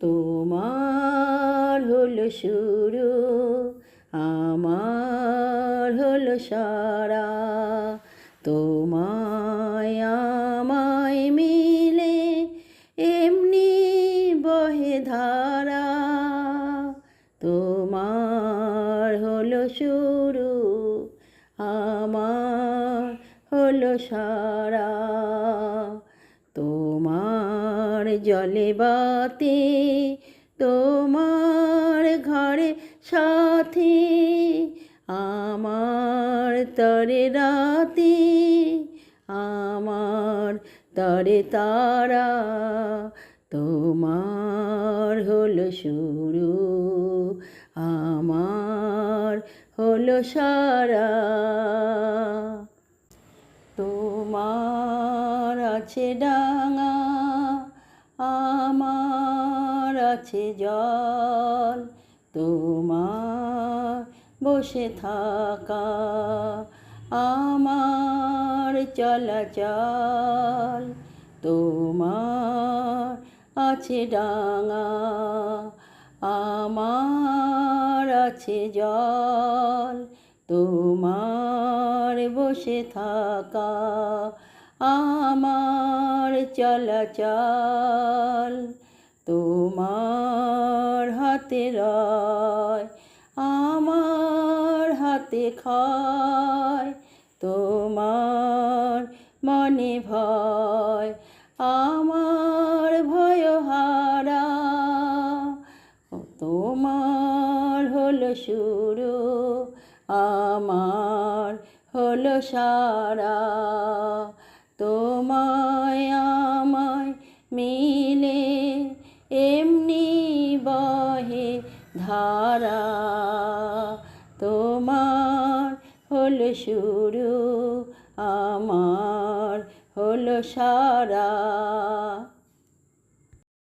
তোমার হলো শুরু, আমার হলো সারা। তোমায় আমায় মিলে এমনি বহে ধারা। তোমার হলো শুরু, আমার হলো সারা। তোমার জলে বাতে তোমার ঘরে সাথে, আমার তরে রাতে, আমার তরে তারা, তোমার হলো শুরু, আমার হলো সারা। তোমার আছে ডাঙা আছে জল, তোমার বসে থাকা, আমার চলাচল তোমার আছে ডাঙা, আমার আছে জল, তোমার বসে থাকা, আমার চলাচল তোমার হাতে রয়, আমার হাতে খায় তোমার মনে ভয়, আমার ভয় হারা। তোমার হলো শুরু আমার হলো সারা। তোমায় আমায় মিলে বহে ধারা তোমার হল শুরু আমার হল সারা।